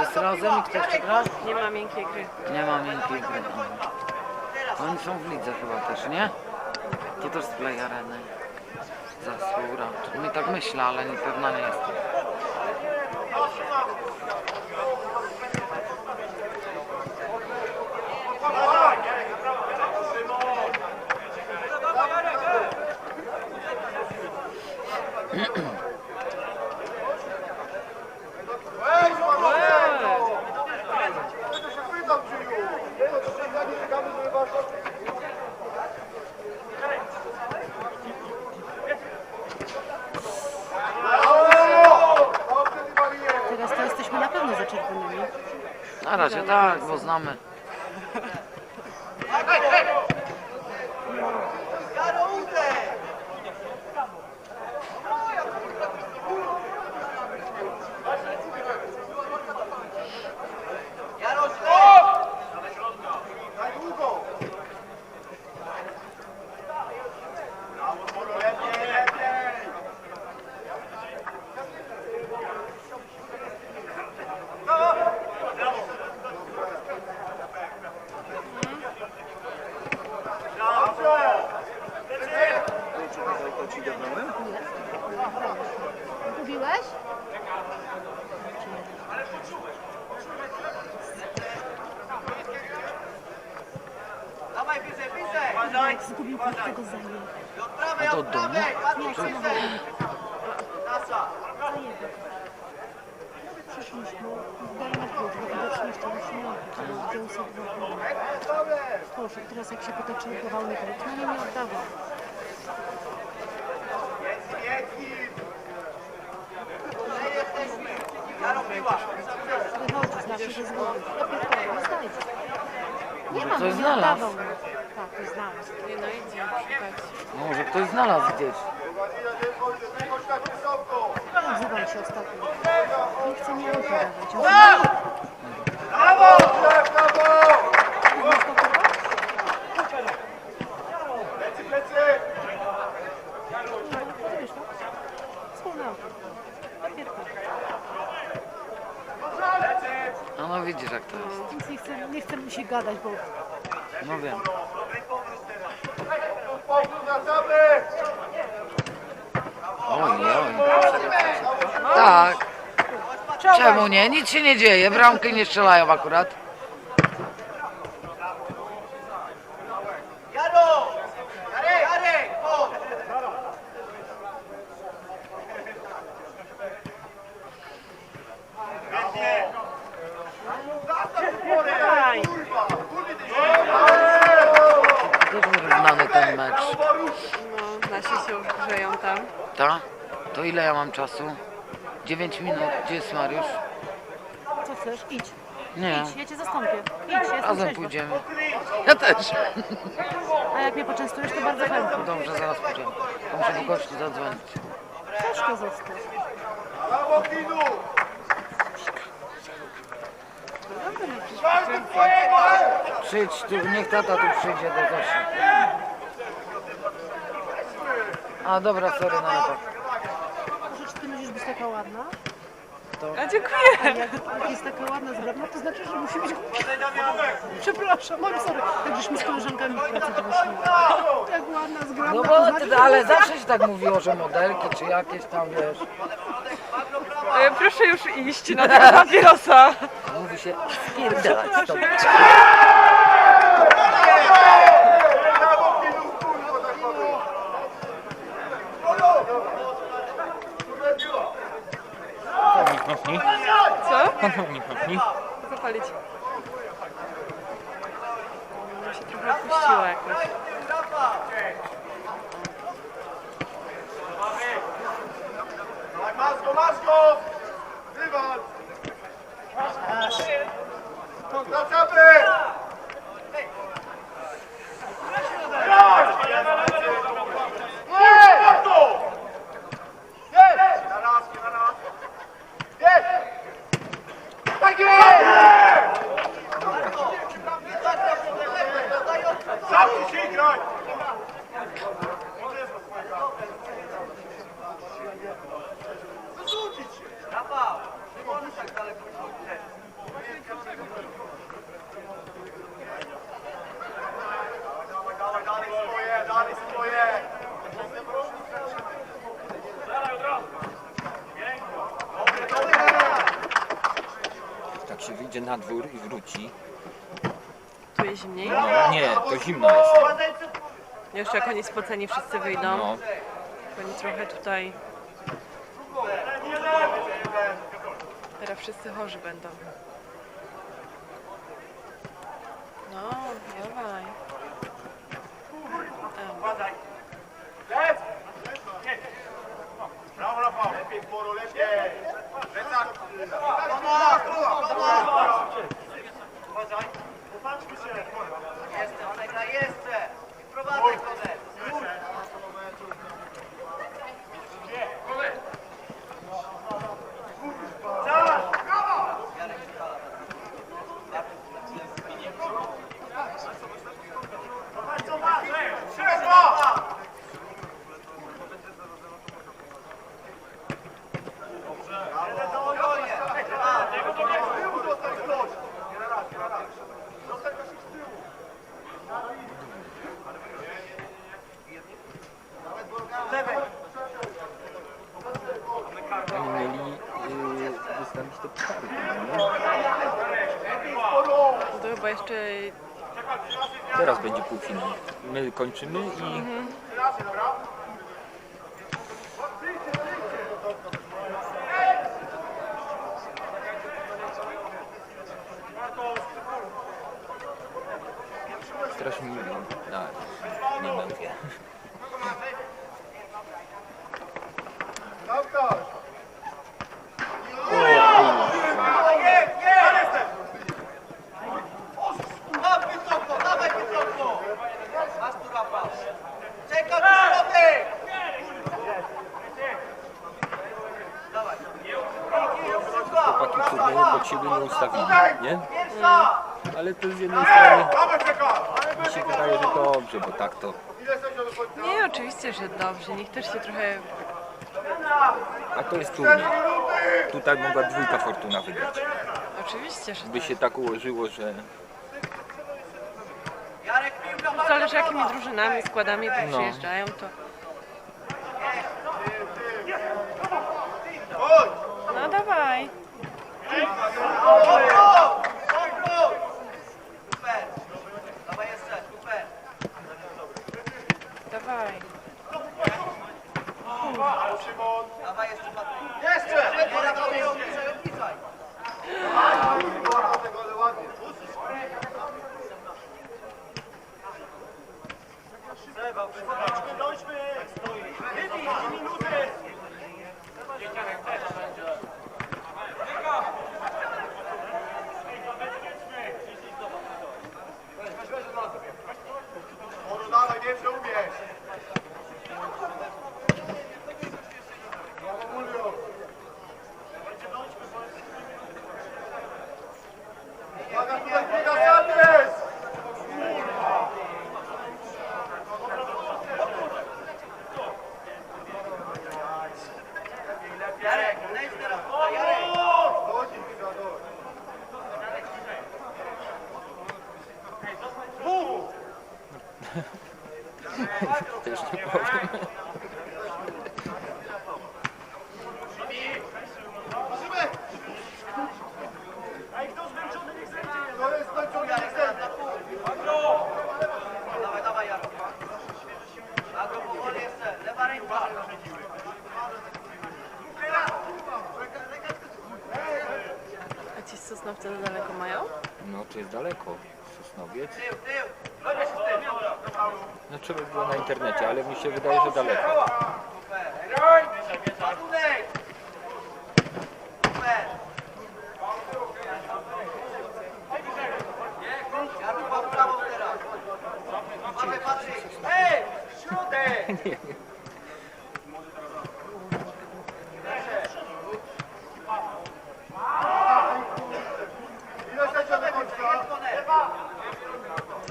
Jest razem i kto przegra? Nie ma miękkiej gry. Nie ma miękkiej gry. Oni są w lidze chyba też, nie? To też z Play Areny. Zasłura. Mi tak myślę, ale nie pewna nie jestem. Teraz to jesteśmy na pewno za czerwonymi. Na razie tak, bo znamy. Gubiłeś? Jak zgubił każdego zajęł. A to od domu? Nie, samochodem. Zajęło. Przyszliśmy w Darmach Budwy, widocznie w tym śmiałku, gdzie usadzono. Poszedł, teraz jak się potoczył, dawał mi to, no nie mi oddawał. Wychodzi, znaczy, że zgubił. Ja pierdolę, nie. Nie ma, no nie oddawał. Tak, znalazł. Nie no idzie szukać. Może ktoś znalazł gdzieś. Nazywam się ostatnio. Nie chcę to? Wspólne auto. Papierka. A no widzisz jak to jest. Nic nie chcę, nie chcę mi się gadać, bo No wiem. Czemu nie? Nic się nie dzieje. Bramki nie strzelają akurat. Wyrównany ten mecz. No, nasi się już grzeją tam. Ta? To ile ja mam czasu? 9 minut. Gdzie jest Mariusz? co chcesz? Idź. Nie. Idź, ja cię zastąpię. Idź, ja jestem Razem trzeźwa. pójdziemy. Ja też. A jak mnie poczęstujesz, to bardzo chętnie. Dobrze, zaraz pójdziemy. To Muszę do gości zadzwonić. Troszkę zostać. Przyjdź tu, niech tata tu przyjdzie do Zosi. A dobra, sorry, no to. Może czy ty musisz być taka ładna? A dziękuję. A jak, jak jest taka ładna zgrabna, to znaczy, że musi być Przepraszam, mam sorry. Tak żeśmy z koleżankami w pracy. Jak ładna, zgrabna, No to bo, znaczy, ty, ale zawsze się tak mówiło, że modelki czy jakieś tam, wiesz. E, proszę już iść na tego papierosa. Mówi się spierdalać stąd. Mocniej. Co? Kątownik mocniej. Zapalić. No się trochę opuściła jakoś. Masz go, masz go! Wywal! Wracamy! Nie! Na to! Jedź! Na raz, na raz. Jedź! Tak jest! Jak się wyjdzie na dwór i wróci, Tu jest zimniej. no nie, to zimno jest. Jeszcze jak oni spoceni wszyscy wyjdą. No, Oni trochę tutaj... Teraz wszyscy chorzy będą. No, dawaj. Lec! Brawo, Rafał! Lepiej, lepiej! Коло! Коло! Коло! My kończymy i nie wiem. Tak, nie mówię. Zamknąć! Dawaj wysoko, dawaj wysoko! Masz tu Rafał! Czekaj tu środek! Dawaj! Chłopaki turnieju pod siebie nie ustawili, nie? Ale to z jednej strony mi się wydaje, że dobrze, bo tak to? Nie, oczywiście, że dobrze. Niech też się trochę... A to jest turniej. Tutaj mogła dwójka Fortuna wygrać. Oczywiście, że By tak. się tak ułożyło, że piłka, Zależy jakimi drużynami, składami tu No. przyjeżdżają, to... No dawaj. Sosnowiec. No trzeba było na internecie, ale mi się wydaje, że daleko. Patunek!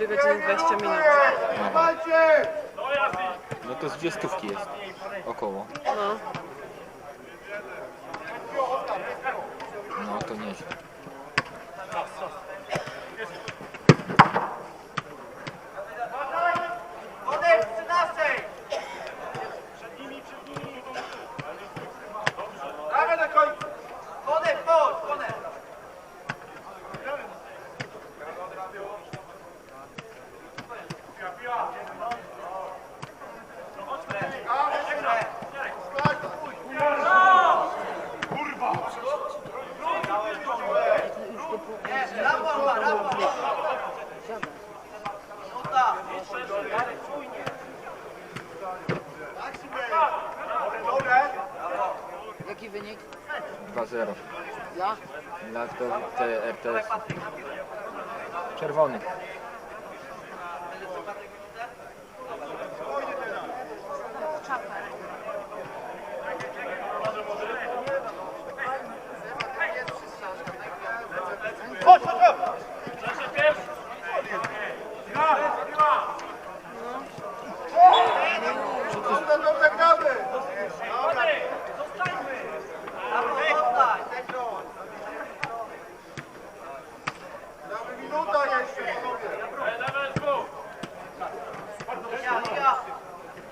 2 godziny 20 minut. No to z dwie stówki jest. Około. No. No to nieźle. Konek, 13! Dawaj na końcu! Konek, chodź! Konek! Jest, Rafał ma, Rafał ma. Minuta. Jaki wynik? 2-0. Ja? Dla to te RTS. Czerwony. Dobrze, dobrze gramy. Rafał, oddaj. Gramy minuta jeszcze. Ja, ja.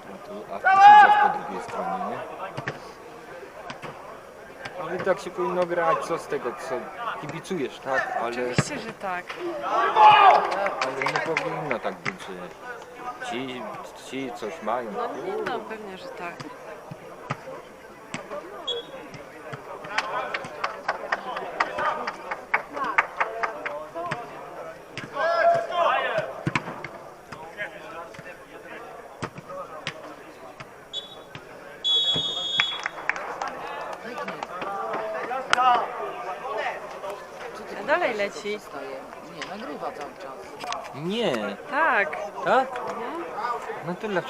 Tu, a Kusidziew po drugiej stronie, nie? Ale tak się powinno grać, co z tego, co kibicujesz, tak? Ale, Oczywiście, że tak. ale nie powinno tak być, że ci, ci coś mają. No nie no, pewnie, że tak. Nie, nagrywa cały czas. Nie, Tak. tak? No to dlaczego?